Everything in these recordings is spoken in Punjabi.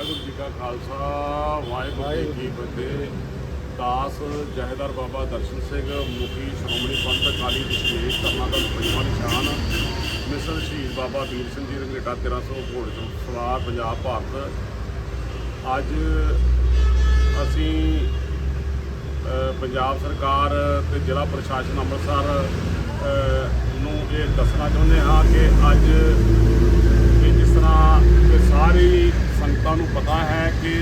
ਵਾਹਿਗੁਰੂ ਜੀ ਕਾ ਖਾਲਸਾ, ਵਾਹਿਗੁਰੂ ਜੀ ਕੀ ਫਤਿਹ। ਦਾਸ ਜਹੇਦਾਰ ਬਾਬਾ ਦਰਸ਼ਨ ਸਿੰਘ, ਮੁਖੀ ਸ਼੍ਰੋਮਣੀ ਪੰਥ ਅਕਾਲੀ ਵਿਸ਼ੇਸ਼ ਧਰਨਾ ਦਲ ਪੰਜਵਾਂ ਨਿਸ਼ਾਨ ਮਿਸਲ ਸ਼ਹੀਦ ਬਾਬਾ ਵੀਰ ਸਿੰਘ ਜੀ ਰੰਗੇਟਾ 1300 ਘੋੜ ਤੋਂ ਸਵਾਰ ਪੰਜਾਬ ਭਾਰਤ। ਅੱਜ ਅਸੀਂ ਪੰਜਾਬ ਸਰਕਾਰ ਤੇ ਜ਼ਿਲ੍ਹਾ ਪ੍ਰਸ਼ਾਸਨ ਅੰਮ੍ਰਿਤਸਰ ਨੂੰ ਇਹ ਦੱਸਣਾ ਚਾਹੁੰਦੇ ਹਾਂ ਕਿ ਅੱਜ ਕਿ ਜਿਸ ਤਰ੍ਹਾਂ ਕਿ ਸਾਰੀ ਨੂੰ ਪਤਾ ਹੈ ਕਿ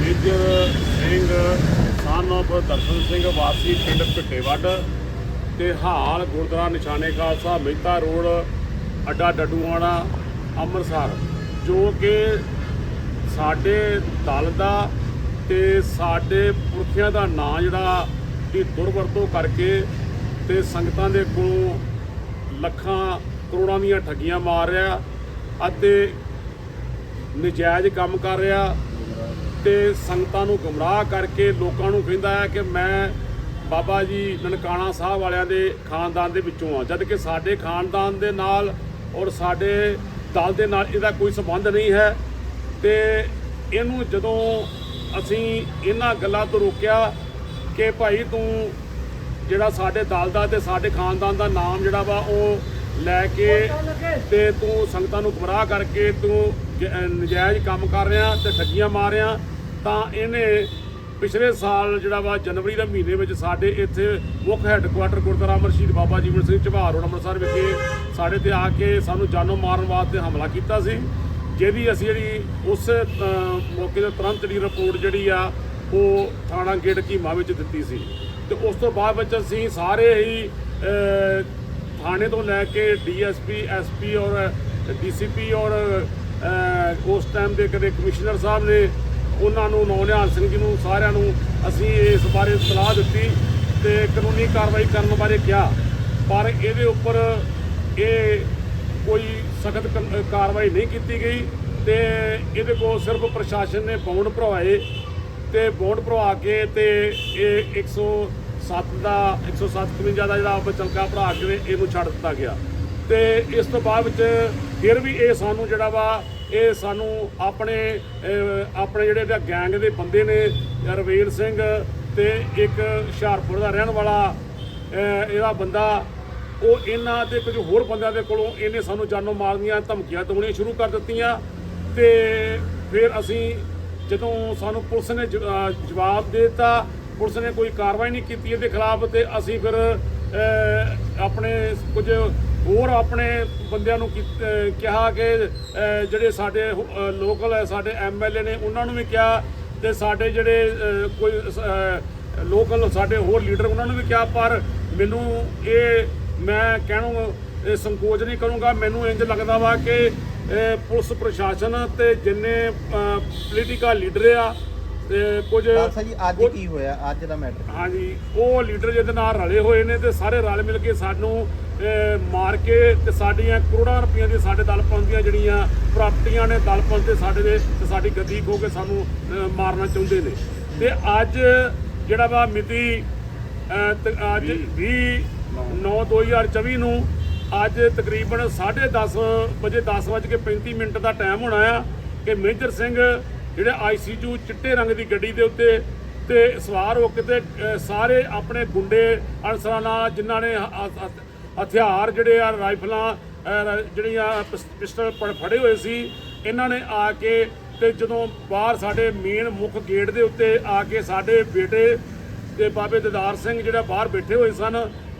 ਮੇਜਰ ਸਿੰਘ ਸਨ of ਦਰਸ਼ਨ ਸਿੰਘ ਵਾਸੀ ਪਿੰਡ ਭਿੱਟੇਵੱਡ ਤੇ ਹਾਲ ਗੁਰਦੁਆਰਾ ਨਿਸ਼ਾਨੇ ਖਾਲਸਾ ਮਹਿਤਾ ਰੋਡ, ਅੱਡਾ ਡੱਡੂਆਣਾ, ਅੰਮ੍ਰਿਤਸਰ, ਜੋ ਕਿ ਸਾਡੇ ਦਲ ਦਾ ਤੇ ਸਾਡੇ ਪੁਰਖਿਆਂ ਦਾ ਨਾਂ ਜਿਹੜਾ ਦੀ ਦੁਰਵਰਤੋਂ ਕਰਕੇ ਤੇ ਸੰਗਤਾਂ ਦੇ ਕੋਲੋਂ ਲੱਖਾਂ ਕਰੋੜਾਂ ਦੀਆਂ ਠੱਗੀਆਂ ਮਾਰ ਰਿਹਾ ਅਤੇ ਨਜਾਇਜ਼ ਕੰਮ ਕਰ ਰਿਹਾ ਤੇ ਸੰਗਤਾਂ ਨੂੰ ਗੁੰਮਰਾਹ ਕਰਕੇ ਲੋਕਾਂ ਨੂੰ ਕਹਿੰਦਾ ਹੈ ਕਿ ਮੈਂ ਬਾਬਾ ਜੀ ਨਨਕਾਣਾ ਸਾਹਿਬ ਵਾਲਿਆਂ ਦੇ ਖਾਨਦਾਨ ਦੇ ਵਿੱਚੋਂ ਆ ਜਦ ਕਿ ਸਾਡੇ ਖਾਨਦਾਨ ਦੇ ਨਾਲ ਔਰ ਸਾਡੇ ਦਲ ਦੇ ਨਾਲ ਇਹਦਾ ਕੋਈ ਸੰਬੰਧ ਨਹੀਂ ਹੈ ਤੇ ਇਹਨੂੰ ਜਦੋਂ ਅਸੀਂ ਇਹਨਾਂ ਗੱਲਾਂ ਤੋਂ ਰੋਕਿਆ ਕਿ ਭਾਈ ਤੂੰ ਜਿਹੜਾ ਸਾਡੇ ਦਲ ਦਾ ਤੇ ਸਾਡੇ ਖਾਨਦਾਨ ਦਾ ਨਾਮ ਜਿਹੜਾ ਵਾ ਉਹ ਲੈ ਕੇ ਤੇ ਤੂੰ ਸੰਗਤਾਂ ਨੂੰ ਗੁੰਮਰਾਹ ਕਰਕੇ ਤੂੰ ਨਜਾਇਜ਼ ਕੰਮ ਕਰ ਰਿਹਾ ਤੇ ਠੱਗੀਆਂ ਮਾਰ ਰਿਹਾ, ਤਾਂ ਇਹਨੇ ਪਿਛਲੇ ਸਾਲ ਜਿਹੜਾ ਵਾ ਜਨਵਰੀ ਦੇ ਮਹੀਨੇ ਵਿੱਚ ਸਾਡੇ ਇੱਥੇ ਮੁੱਖ ਹੈੱਡਕੁਆਟਰ ਗੁਰਦੁਆਰਾ ਮਰਸ਼ੀਦ ਬਾਬਾ ਜੀਵਨ ਸਿੰਘ ਝਬਾਰ ਰੋਡ ਅੰਮ੍ਰਿਤਸਰ ਵਿਖੇ ਸਾਡੇ ਤੇ ਆ ਕੇ ਸਾਨੂੰ ਜਾਨੋਂ ਮਾਰਨ ਵਾਸਤੇ ਹਮਲਾ ਕੀਤਾ ਸੀ, ਜਿਹਦੀ ਅਸੀਂ ਜਿਹੜੀ ਉਸ ਮੌਕੇ ਤੇ ਤੁਰੰਤ ਜਿਹੜੀ ਰਿਪੋਰਟ ਜਿਹੜੀ ਆ, ਉਹ ਥਾਣਾ ਗੇਟ ਕੀਮਾ ਵਿੱਚ ਦਿੱਤੀ ਸੀ। ਤੇ ਉਸ ਤੋਂ ਬਾਅਦ ਵਿੱਚ ਅਸੀਂ ਸਾਰੇ ਹੀ ਥਾਣੇ ਤੋਂ ਲੈ ਕੇ ਡੀਐਸਪੀ, ਐਸਪੀ ਔਰ ਡੀਸੀਪੀ ਔਰ ਉਸ ਟਾਈਮ ਦੇ ਕਦੇ ਕਮਿਸ਼ਨਰ ਸਾਹਿਬ ਨੇ ਉਹਨਾਂ ਨੂੰ ਨੌਨਿਹਾਲ ਸਿੰਘ ਜੀ ਨੂੰ, ਸਾਰਿਆਂ ਨੂੰ ਅਸੀਂ ਇਸ ਬਾਰੇ ਸਲਾਹ ਦਿੱਤੀ ਤੇ ਕਾਨੂੰਨੀ ਕਾਰਵਾਈ ਕਰਨ ਬਾਰੇ ਕਿਹਾ। ਪਰ ਇਹਦੇ ਉੱਪਰ ਇਹ ਕੋਈ ਸਖਤ ਕਾਰਵਾਈ ਨਹੀਂ ਕੀਤੀ ਗਈ ਤੇ ਇਹਦੇ ਕੋਲ ਸਿਰਫ ਪ੍ਰਸ਼ਾਸਨ ਨੇ ਬੌਂਡ ਭਰਵਾਏ ਤੇ ਬੌਂਡ ਭਰਵਾ ਕੇ ਤੇ ਇਹ 107 ਦਾ 107 ਦਾ ਜਿਹੜਾ ਬਚਲਕਾ ਭਰਾ ਕੇ ਇਹਨੂੰ ਛੱਡ ਦਿੱਤਾ ਗਿਆ। ਤੇ ਇਸ ਤੋਂ ਬਾਅਦ ਵਿੱਚ ਫਿਰ ਵੀ ਇਹ ਸਾਨੂੰ ਜਿਹੜਾ ਵਾ, ਇਹ ਸਾਨੂੰ ਆਪਣੇ ਆਪਣੇ ਜਿਹੜੇ ਇਹਦਾ ਗੈਂਗ ਦੇ ਬੰਦੇ ਨੇ ਰਵੀਰ ਸਿੰਘ ਤੇ ਇੱਕ ਹੁਸ਼ਿਆਰਪੁਰ ਦਾ ਰਹਿਣ ਵਾਲਾ ਇਹਦਾ ਬੰਦਾ, ਉਹ ਇਹਨਾਂ ਤੇ ਕੁਝ ਹੋਰ ਬੰਦਿਆਂ ਦੇ ਕੋਲੋਂ ਇਹਨੇ ਸਾਨੂੰ ਜਾਨੋਂ ਮਾਰਨੀਆਂ ਧਮਕੀਆਂ ਦੇਣੀਆਂ ਸ਼ੁਰੂ ਕਰ ਦਿੱਤੀਆਂ ਤੇ ਫਿਰ ਅਸੀਂ ਜਦੋਂ ਸਾਨੂੰ ਪੁਲਿਸ ਨੇ ਜ- ਜਵਾਬ ਦੇ ਦਿੱਤਾ, ਪੁਲਿਸ ਨੇ ਕੋਈ ਕਾਰਵਾਈ ਨਹੀਂ ਕੀਤੀ ਇਹਦੇ ਖਿਲਾਫ ਤੇ ਅਸੀਂ ਫਿਰ ਆਪਣੇ ਕੁਝ ਹੋਰ ਆਪਣੇ ਬੰਦਿਆਂ ਨੂੰ ਕਿਹਾ ਕਿ ਜਿਹੜੇ ਸਾਡੇ ਲੋਕਲ ਹੈ ਸਾਡੇ ਐਮਐਲਏ ਨੇ ਉਹਨਾਂ ਨੂੰ ਵੀ ਕਿਹਾ ਤੇ ਸਾਡੇ ਜਿਹੜੇ ਕੋਈ ਲੋਕਲ ਸਾਡੇ ਹੋਰ ਲੀਡਰ ਉਹਨਾਂ ਨੂੰ ਵੀ ਕਿਹਾ ਪਰ ਮੈਨੂੰ ਇਹ ਮੈਂ ਕਹਿਣੂ ਇਹ ਸੰਕੋਚ ਨਹੀਂ ਕਰੂੰਗਾ। ਮੈਨੂੰ ਇੰਜ ਲੱਗਦਾ ਵਾ ਕਿ ਪੁਲਿਸ ਪ੍ਰਸ਼ਾਸਨ ਤੇ ਜਿੰਨੇ ਪੋਲੀਟੀਕਲ ਲੀਡਰ ਆ ਤੇ ਕੁਝ ਜੀ ਅੱਜ ਕੀ ਹੋਇਆ? ਅੱਜ ਦਾ ਮੈਟਰ ਹਾਂਜੀ ਉਹ ਲੀਡਰ ਜਿਹਦੇ ਨਾਲ ਰਲੇ ਹੋਏ ਨੇ ਤੇ ਸਾਰੇ ਰਲ ਮਿਲ ਕੇ ਸਾਨੂੰ ਮਾਰ ਕੇ ਤੇ ਸਾਡੀਆਂ ਕਰੋੜਾਂ ਰੁਪਈਆਂ ਦੀ ਸਾਡੇ ਦਲਪੰਥ ਦੀਆਂ ਜਿਹੜੀਆਂ ਪ੍ਰਾਪਰਟੀਆਂ ਨੇ ਦਲਪੰਥ ਤੇ ਸਾਡੇ ਦੇ ਤੇ ਸਾਡੀ ਗੱਦੀ ਖੋ ਕੇ ਸਾਨੂੰ ਮਾਰਨਾ ਚਾਹੁੰਦੇ ਨੇ। ਤੇ ਅੱਜ ਜਿਹੜਾ ਵਾ ਮਿਤੀ ਅੱਜ 20 9 2024 ਨੂੰ ਅੱਜ ਤਕਰੀਬਨ 10:30 ਵਜੇ 10:35 ਮਿੰਟ ਦਾ ਟਾਈਮ ਹੋਣਾ ਆ ਕਿ ਮੇਜਰ ਸਿੰਘ ਜਿਹੜੇ ਆਈਸੀਯੂ ਚਿੱਟੇ ਰੰਗ ਦੀ ਗੱਡੀ ਦੇ ਉੱਤੇ ਤੇ ਸਵਾਰ ਹੋ ਕੇ ਤੇ ਸਾਰੇ ਆਪਣੇ ਗੁੰਡੇ ਅਨਸਰਾਂ ਨਾਲ ਜਿਨ੍ਹਾਂ ਨੇ ਹਥਿਆਰ ਜਿਹੜੇ ਆ, ਰਾਈਫਲਾਂ ਜਿਹੜੀਆਂ ਪਿਸ- ਪਿਸਟਲ ਫੜ- ਫੜੇ ਹੋਏ ਸੀ, ਇਹਨਾਂ ਨੇ ਆ ਕੇ ਤੇ ਜਦੋਂ ਬਾਹਰ ਸਾਡੇ ਮੇਨ ਮੁੱਖ ਗੇਟ ਦੇ ਉੱਤੇ ਆ ਕੇ ਸਾਡੇ ਬੇਟੇ ਤੇ ਬਾਬੇ ਦਦਾਰ ਸਿੰਘ ਜਿਹੜਾ ਬਾਹਰ ਬੈਠੇ ਹੋਏ ਸਨ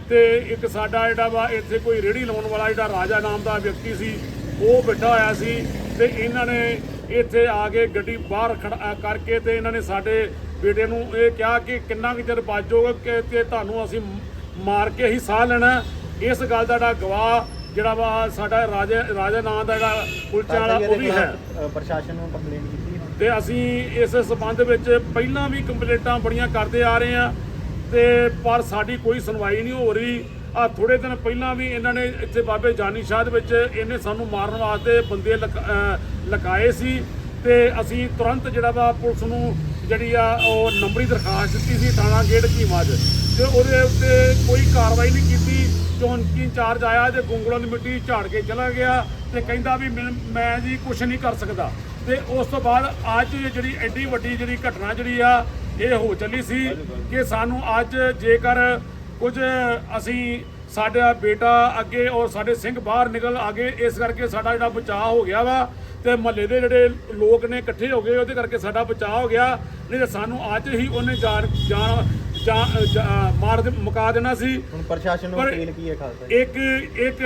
ਤੇ ਇੱਕ ਸਾਡਾ ਜਿਹੜਾ ਵਾ, ਇੱਥੇ ਕੋਈ ਰੇੜੀ ਲਾਉਣ ਵਾਲਾ ਜਿਹੜਾ ਰਾਜਾ ਨਾਮ ਦਾ ਵਿਅਕਤੀ ਸੀ, ਉਹ ਬੈਠਾ ਹੋਇਆ ਸੀ ਤੇ ਇਹਨਾਂ ਨੇ ਇੱਥੇ ਆ ਕੇ ਗੱਡੀ ਬਾਹਰ ਖੜਾ ਕਰਕੇ ਤੇ ਇਹਨਾਂ ਨੇ ਸਾਡੇ ਬੇਟੇ ਨੂੰ ਇਹ ਕਿਹਾ ਕਿ ਕਿੰਨਾ ਕੁ ਚਿਰ ਬਾਜੋਗੇ ਕਿ ਤੇ ਤੁਹਾਨੂੰ ਅਸੀਂ ਮਾਰ ਕੇ ਹੀ ਸਾਹ ਲੈਣਾ। ਇਸ ਗੱਲ ਦਾ ਜਿਹੜਾ ਗਵਾਹ ਜਿਹੜਾ ਵਾ ਸਾਡਾ ਰਾਜਾ ਰਾਜਾ ਨਾਮ ਦਾ ਜਿਹੜਾ ਕੁਲਚਾ ਵਾਲਾ ਉਹ ਵੀ ਹੈ। ਪ੍ਰਸ਼ਾਸਨ ਨੂੰ ਕੰਪਲੇਂਟ ਕੀਤੀ ਤੇ ਅਸੀਂ ਇਸ ਸਬੰਧ ਵਿੱਚ ਪਹਿਲਾਂ ਵੀ ਕੰਪਲੇਂਟਾਂ ਬੜੀਆਂ ਕਰਦੇ ਆ ਰਹੇ ਆ ਤੇ ਪਰ ਸਾਡੀ ਕੋਈ ਸੁਣਵਾਈ ਨਹੀਂ ਹੋ ਰਹੀ। ਆ ਥੋੜੇ ਦਿਨ ਪਹਿਲਾਂ ਵੀ ਇਹਨਾਂ ਨੇ ਇੱਥੇ ਬਾਬੇ ਜਾਨੀ ਸ਼ਾਹ ਦੇ ਵਿੱਚ ਇਹਨੇ ਸਾਨੂੰ ਮਾਰਨ ਵਾਸਤੇ ਬੰਦੇ ਲਗਾਏ ਸੀ ਤੇ ਅਸੀਂ ਤੁਰੰਤ ਜਿਹੜਾ ਵਾ ਪੁਲਿਸ ਨੂੰ ਜਿਹੜੀ ਆ ਉਹ ਨੰਬਰੀ ਦਰਖਾਸਤ ਦਿੱਤੀ ਸੀ ਥਾਣਾ ਗੇਟ ਕੀਮਾ 'ਚ ਤੇ ਉਹਦੇ ਉੱਤੇ ਕੋਈ ਕਾਰਵਾਈ ਨਹੀਂ ਕੀਤੀ ਚੌਂਕੀ ਇੰਚਾਰਜ ਆਇਆ ਤੇ ਗੁੰਗਲਾਂ ਦੀ ਮਿੱਟੀ ਝਾੜ ਕੇ ਚਲਾ ਗਿਆ ਤੇ ਕਹਿੰਦਾ ਵੀ ਮੈਂ- ਮੈਂ ਜੀ ਕੁਝ ਨਹੀਂ ਕਰ ਸਕਦਾ। ਤੇ ਉਸ ਤੋਂ ਬਾਅਦ ਅੱਜ ਜਿਹੜੀ ਐਡੀ ਵੱਡੀ ਜਿਹੜੀ ਘਟਨਾ ਜਿਹੜੀ ਆ, ਇਹ ਹੋ ਚੱਲੀ ਸੀ ਕਿ ਸਾਨੂੰ ਅੱਜ ਜੇਕਰ ਕੁਝ ਅਸੀਂ ਸਾਡਾ ਬੇਟਾ ਅੱਗੇ ਔਰ ਸਾਡੇ ਸਿੰਘ ਬਾਹਰ ਨਿਕਲ ਆਗੇ ਇਸ ਕਰਕੇ ਸਾਡਾ ਜਿਹੜਾ ਬਚਾਅ ਹੋ ਗਿਆ ਵਾ ਤੇ ਮਹੱਲੇ ਦੇ ਜਿਹੜੇ ਲੋਕ ਨੇ ਇਕੱਠੇ ਹੋ ਗਏ ਉਹਦੇ ਕਰਕੇ ਸਾਡਾ ਬਚਾਅ ਹੋ ਗਿਆ। ਨਹੀਂ ਤਾਂ ਸਾਨੂੰ ਅੱਜ ਹੀ ਉਹਨੇ ਜਾਨ ਜਾਨ ਮਾਰ ਦੇ ਮੁਕਾ ਦੇਣਾ ਸੀ। ਹੁਣ ਪ੍ਰਸ਼ਾਸਨ ਨੂੰ ਅਪੀਲ ਕੀ ਹੈ ਖਾਲਸਾ ਇੱਕ ਇੱਕ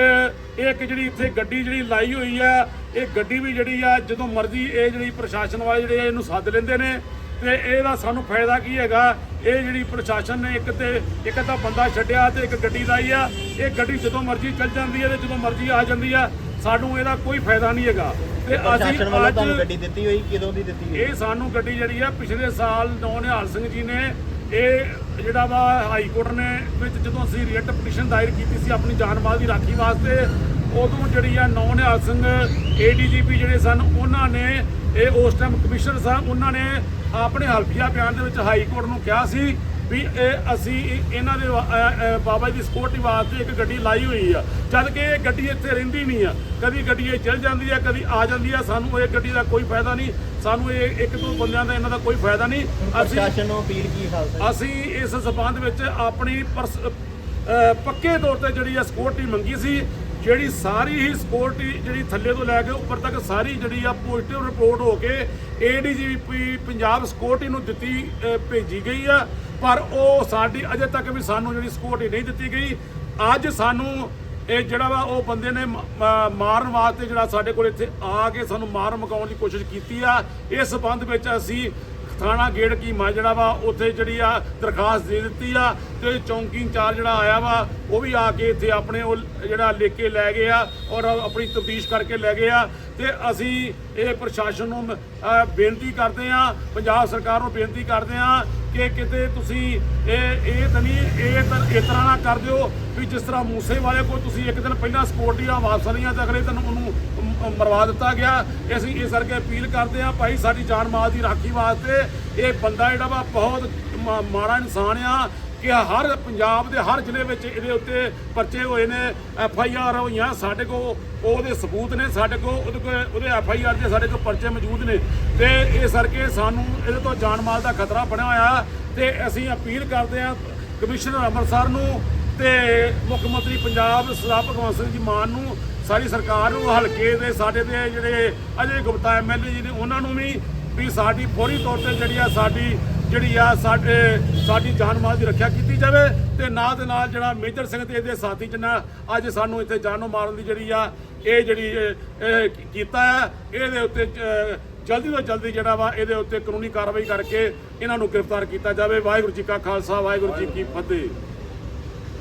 ਇੱਕ ਜਿਹੜੀ ਇੱਥੇ ਗੱਡੀ ਜਿਹੜੀ ਲਾਈ ਹੋਈ ਆ ਇਹ ਗੱਡੀ ਵੀ ਜਿਹੜੀ ਆ ਜਦੋਂ ਮਰਜ਼ੀ ਇਹ ਜਿਹੜੀ ਪ੍ਰਸ਼ਾਸਨ ਵਾਲੇ ਜਿਹੜੇ ਆ ਇਹਨੂੰ ਸੱਦ ਲੈਂਦੇ ਨੇ। ਤੇ ਇਹਦਾ ਸਾਨੂੰ ਫਾਇਦਾ ਕੀ ਹੈਗਾ? ਇਹ ਜਿਹੜੀ ਪ੍ਰਸ਼ਾਸਨ ਨੇ ਇੱਕ ਤੇ ਇੱਕ ਤਾਂ ਬੰਦਾ ਛੱਡਿਆ ਤੇ ਇੱਕ ਗੱਡੀ ਲਾਈ ਆ। ਇਹ ਗੱਡੀ ਜਦੋਂ ਮਰਜ਼ੀ ਚੱਲ ਜਾਂਦੀ ਹੈ ਤੇ ਜਦੋਂ ਮਰਜ਼ੀ ਆ ਜਾਂਦੀ ਆ ਸਾਨੂੰ ਇਹਦਾ ਕੋਈ ਫਾਇਦਾ ਨਹੀਂ ਹੈਗਾ। ਤੇ ਪ੍ਰਸ਼ਾਸਨ ਵੱਲੋਂ ਤੁਹਾਨੂੰ ਗੱਡੀ ਦਿੱਤੀ ਹੋਈ ਕਿਦੋਂ ਦੀ ਦਿੱਤੀ ਹੋਈ? ਇਹ ਸਾਨੂੰ ਗੱਡੀ ਜਿਹੜੀ ਆ ਪਿਛਲੇ ਸਾਲ ਨੌ ਨਿਹਾਲ ਸਿੰਘ ਜੀ ਨੇ ਇਹ ਜਿਹੜਾ ਵਾ ਹਾਈ ਕੋਰਟ ਨੇ ਵਿੱਚ ਜਦੋਂ ਅਸੀਂ ਰਿਟ ਪਟੀਸ਼ਨ ਦਾਇਰ ਕੀਤੀ ਸੀ ਆਪਣੀ ਜਾਨ ਮਾਲ ਦੀ ਰਾਖੀ ਵਾਸਤੇ ਉਦੋਂ ਜਿਹੜੀ ਆ ਨੌ ਨਿਹਾਲ ਸਿੰਘ ਏਡੀਜੀਪੀ ਜਿਹੜੇ ਸਨ ਉਹਨਾਂ ਨੇ ਇਹ ਉਸ ਟਾਈਮ ਕਮਿਸ਼ਨਰ ਸਾਹਿਬ ਉਹਨਾਂ ਨੇ ਆਪਣੇ ਹਲਫੀਆ ਬਿਆਨ ਦੇ ਵਿੱਚ ਹਾਈ ਕੋਰਟ ਨੂੰ ਕਿਹਾ ਸੀ ਵੀ ਇਹ ਅਸੀਂ ਇਹ- ਇਹਨਾਂ ਦੇ ਬਾਬਾ ਜੀ ਦੀ ਸਿਕਿਉਰਿਟੀ ਵਾਸਤੇ ਇੱਕ ਗੱਡੀ ਲਾਈ ਹੋਈ ਆ। ਜਦ ਕਿ ਇਹ ਗੱਡੀ ਇੱਥੇ ਰਹਿੰਦੀ ਨਹੀਂ ਆ। ਕਦੀ ਗੱਡੀ ਇਹ ਚਲ ਜਾਂਦੀ ਆ ਕਦੀ ਆ ਜਾਂਦੀ ਆ। ਸਾਨੂੰ ਇਹ ਗੱਡੀ ਦਾ ਕੋਈ ਫਾਇਦਾ ਨਹੀਂ। ਸਾਨੂੰ ਇਹ ਇੱਕ ਦੋ ਬੰਦਿਆਂ ਦਾ ਇਹਨਾਂ ਦਾ ਕੋਈ ਫਾਇਦਾ ਨਹੀਂ। ਅਸੀਂ ਪ੍ਰਸ਼ਾਸਨ ਨੂੰ ਅਪੀਲ ਕੀ ਹੈ ਖਾਲਸਾ ਜੀ? ਅਸੀਂ ਇਸ ਸਬੰਧ ਵਿੱਚ ਆਪਣੀ ਪੱਕੇ ਤੌਰ ਤੇ ਜਿਹੜੀ ਆ ਸਿਕਿਉਰਿਟੀ ਮੰਗੀ ਸੀ ਜਿਹੜੀ ਸਾਰੀ ਹੀ ਸਿਕਿਉਰਿਟੀ ਜਿਹੜੀ ਥੱਲੇ ਤੋਂ ਲੈ ਕੇ ਉੱਪਰ ਤੱਕ ਸਾਰੀ ਜਿਹੜੀ ਆ ਪੋਜ਼ਿਟਿਵ ਰਿਪੋਰਟ ਹੋ ਕੇ ਏਡੀਜੀਪੀ ਪੰਜਾਬ ਸਿਕਿਉਰਿਟੀ ਨੂੰ ਦਿੱਤੀ ਭੇਜੀ ਗਈ ਆ। ਪਰ ਉਹ ਸਾਡੀ ਅਜੇ ਤੱਕ ਵੀ ਸਾਨੂੰ ਜਿਹੜੀ ਸਿਕਿਉਰਿਟੀ ਨਹੀਂ ਦਿੱਤੀ ਗਈ। ਅੱਜ ਸਾਨੂੰ ਇਹ ਜਿਹੜਾ ਵਾ ਉਹ ਬੰਦੇ ਨੇ ਮਾਰਨ ਵਾਸਤੇ ਜਿਹੜਾ ਸਾਡੇ ਕੋਲ ਇੱਥੇ ਆ ਕੇ ਸਾਨੂੰ ਮਾਰ ਮਕਾਉਣ ਦੀ ਕੋਸ਼ਿਸ਼ ਕੀਤੀ ਆ। ਇਸ ਸਬੰਧ ਵਿੱਚ ਅਸੀਂ ਥਾਣਾ ਗੇੜ ਕੀਮਾ ਜਿਹੜਾ ਵਾ, ਉੱਥੇ ਜਿਹੜੀ ਆ ਦਰਖਾਸਤ ਦੇ ਦਿੱਤੀ ਆ ਤੇ ਚੌਂਕੀ ਇੰਚਾਰਜ ਜਿਹੜਾ ਆਇਆ ਵਾ, ਉਹ ਵੀ ਆ ਕੇ ਇੱਥੇ ਆਪਣੇ ਉਹ ਜਿਹੜਾ ਲੈ ਕੇ ਲੈ ਗਏ ਆ ਔਰ ਆਪਣੀ ਤਬਦੀਸ਼ ਕਰਕੇ ਲੈ ਗਏ ਆ। ਤੇ ਅਸੀਂ ਇਹ ਪ੍ਰਸ਼ਾਸਨ ਨੂੰ ਬੇਨਤੀ ਕਰਦੇ ਆ, ਪੰਜਾਬ ਸਰਕਾਰ ਨੂੰ ਬੇਨਤੀ ਕਰਦੇ ਆ ਕਿ ਕਿਤੇ ਤੁਸੀਂ ਇਹ ਇਹ ਤਾਂ ਨਹੀਂ, ਇਹ ਤਾਂ ਇਸ ਤਰ੍ਹਾਂ ਨਾ ਕਰ ਦਿਓ ਵੀ ਜਿਸ ਤਰ੍ਹਾਂ ਮੂਸੇ ਵਾਲੇ ਕੋਲ ਤੁਸੀਂ ਇੱਕ ਦਿਨ ਪਹਿਲਾਂ ਸਕਿਉਰਟੀਆਂ ਵਾਪਸ ਲਈਆਂ ਤੇ ਅਗਲੇ ਦਿਨ ਉਹਨੂੰ ਮਰਵਾ ਦਿੱਤਾ ਗਿਆ। ਅਸੀਂ ਇਸ ਕਰਕੇ ਅਪੀਲ ਕਰਦੇ ਹਾਂ ਭਾਈ, ਸਾਡੀ ਜਾਨ ਮਾਲ ਦੀ ਰਾਖੀ ਵਾਸਤੇ ਇਹ ਬੰਦਾ ਜਿਹੜਾ ਵਾ ਬਹੁਤ ਮਾ- ਮਾੜਾ ਇਨਸਾਨ ਆ। ਕਿ ਹਰ ਪੰਜਾਬ ਦੇ ਹਰ ਜ਼ਿਲ੍ਹੇ ਵਿੱਚ ਇਹਦੇ ਉੱਤੇ ਪਰਚੇ ਹੋਏ ਨੇ, ਐਫ ਆਈ ਆਰ ਹੋਈਆਂ ਸਾਡੇ ਕੋਲ ਉਹਦੇ ਸਬੂਤ ਨੇ ਸਾਡੇ ਕੋਲ, ਉਹਦੇ ਕੋਲ, ਉਹਦੇ ਐਫ ਆਈ ਆਰ ਦੇ ਸਾਡੇ ਕੋਲ ਪਰਚੇ ਮੌਜੂਦ ਨੇ। ਤੇ ਇਸ ਕਰਕੇ ਸਾਨੂੰ ਇਹਦੇ ਤੋਂ ਜਾਨ ਮਾਲ ਦਾ ਖਤਰਾ ਬਣਿਆ ਹੋਇਆ ਤੇ ਅਸੀਂ ਅਪੀਲ ਕਰਦੇ ਹਾਂ ਕਮਿਸ਼ਨਰ ਅੰਮ੍ਰਿਤਸਰ ਨੂੰ ਤੇ ਮੁੱਖ ਮੰਤਰੀ ਪੰਜਾਬ ਸਰਦਾਰ ਭਗਵੰਤ ਸਿੰਘ ਜੀ ਮਾਨ ਨੂੰ, ਸਾਰੀ ਸਰਕਾਰ ਨੂੰ ਹਲਕੇ ਦੇ ਸਾਡੇ ਦੇ ਜਿਹੜੇ ਅਜੇ ਗੁਪਤਾ ਐਮਐਲਏ ਜੀ ਨੇ, ਉਹਨਾਂ ਨੂੰ ਵੀ ਵੀ ਸਾਡੀ ਫੌਰੀ ਤੌਰ ਤੇ ਜਿਹੜੀ ਆ ਸਾਡੀ ਜਿਹੜੀ ਆ ਸਾਡੇ, ਸਾਡੀ ਜਾਨ ਮਾਲ ਦੀ ਰੱਖਿਆ ਕੀਤੀ ਜਾਵੇ ਤੇ ਨਾਲ ਦੇ ਨਾਲ ਜਿਹੜਾ ਮੇਜਰ ਸਿੰਘ ਤੇ ਇਹਦੇ ਸਾਥੀ ਜਿਹਨਾਂ ਅੱਜ ਸਾਨੂੰ ਇੱਥੇ ਜਾਨੋਂ ਮਾਰਨ ਦੀ ਜਿਹੜੀ ਆ, ਇਹ ਜਿਹੜੀ ਕੀਤਾ ਆ, ਇਹਦੇ ਉੱਤੇ ਜਲਦੀ ਤੋਂ ਜਲਦੀ ਜਿਹੜਾ ਵਾ ਇਹਦੇ ਉੱਤੇ ਕਾਨੂੰਨੀ ਕਾਰਵਾਈ ਕਰਕੇ ਇਹਨਾਂ ਨੂੰ ਗ੍ਰਿਫਤਾਰ ਕੀਤਾ ਜਾਵੇ। ਵਾਹਿਗੁਰੂ ਜੀ ਕਾ ਖਾਲਸਾ, ਵਾਹਿਗੁਰੂ ਜੀ ਕੀ ਫਤਿਹ।